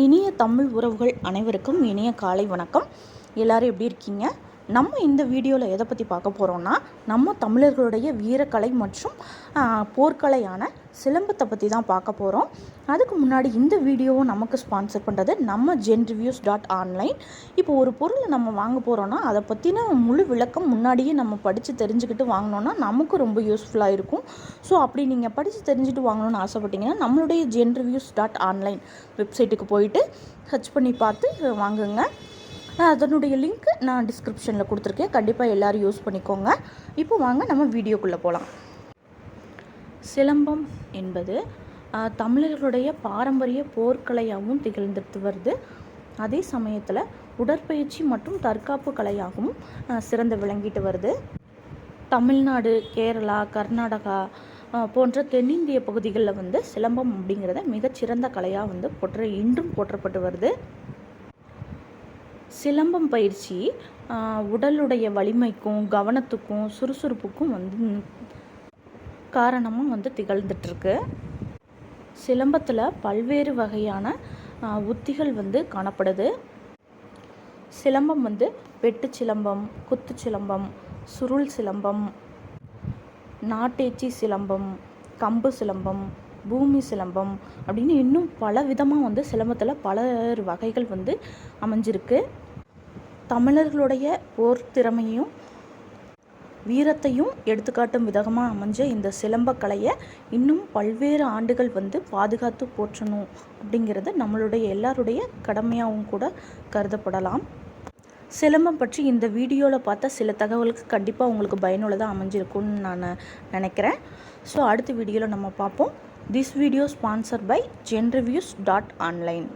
இனிய தமிழ் உறவுகள் அனைவருக்கும் இனிய காலை வணக்கம். எல்லாரும் எப்படி இருக்கீங்க? நம்ம இந்த வீடியோவில் எதை பற்றி பார்க்க போகிறோம்னா நம்ம தமிழர்களுடைய வீரக்கலை மற்றும் போர்க்கலையான சிலம்பத்தை பற்றி தான் பார்க்க போகிறோம் அதுக்கு முன்னாடி இந்த வீடியோவை நமக்கு ஸ்பான்சர் பண்ணுறது நம்ம ஜென் ரிவ்யூஸ் டாட் ஆன்லைன் இப்போ ஒரு பொருளை நம்ம வாங்க போகிறோன்னா அதை பற்றின முழு விளக்கம் முன்னாடியே நம்ம படித்து தெரிஞ்சுக்கிட்டு வாங்கினோன்னா நமக்கு ரொம்ப யூஸ்ஃபுல்லாக இருக்கும். ஸோ அப்படி நீங்கள் படித்து தெரிஞ்சுட்டு வாங்கணும்னு ஆசைப்பட்டீங்கன்னா நம்மளுடைய ஜென் ரிவ்யூஸ் டாட் ஆன்லைன் வெப்சைட்டுக்கு போயிட்டு சர்ச் பண்ணி பார்த்து வாங்குங்க. அதனுடைய லிங்க் நான் டிஸ்கிரிப்ஷனில் கொடுத்துருக்கேன். கண்டிப்பாக எல்லோரும் யூஸ் பண்ணிக்கோங்க. இப்போ வாங்க நம்ம வீடியோக்குள்ளே போகலாம் சிலம்பம் என்பது தமிழர்களுடைய பாரம்பரிய போர்க்கலையாகவும் திகழ்ந்துட்டு வருது. அதே சமயத்தில் உடற்பயிற்சி மற்றும் தற்காப்பு கலையாகவும் சிறந்து விளங்கிட்டு வருது. தமிழ்நாடு கேரளா கர்நாடகா போன்ற தென்னிந்திய பகுதிகளில் வந்து சிலம்பம் அப்படிங்கிறத மிகச்சிறந்த கலையாக வந்து போற்ற இன்றும் போற்றப்பட்டு வருது. சிலம்பம் பயிற்சி உடலுடைய வலிமைக்கும் கவனத்துக்கும் சுறுசுறுப்புக்கும் வந்து காரணமும் வந்து திகழ்ந்துட்டுருக்கு சிலம்பத்தில் பல்வேறு வகையான உத்திகள் வந்து காணப்படுது. சிலம்பம் வந்து வெட்டு சிலம்பம் குத்து சிலம்பம் சுருள் சிலம்பம் நாட்டேச்சி சிலம்பம் கம்பு சிலம்பம் பூமி சிலம்பம் அப்படின்னு இன்னும் பல விதமாக வந்து சிலம்பத்தில் பல வகைகள் வந்து அமைஞ்சிருக்கு. தமிழர்களுடைய போர் திறமையும் வீரத்தையும் எடுத்துக்காட்டும் விதமாக அமைஞ்ச இந்த சிலம்பக்கலையை இன்னும் பல்வேறு ஆண்டுகள் வந்து பாதுகாத்து போற்றணும் அப்படிங்கிறது நம்மளுடைய எல்லாருடைய கடமையாகவும் கூட கருதப்படலாம். சிலம்பம் பற்றி இந்த வீடியோவில் பார்த்த சில தகவலுக்கு கண்டிப்பாக உங்களுக்கு பயனுள்ளதாக அமைஞ்சிருக்கும்னு நான் நினைக்கிறேன். ஸோ அடுத்த வீடியோவில் நம்ம பார்ப்போம். This video sponsor by genreviews dot online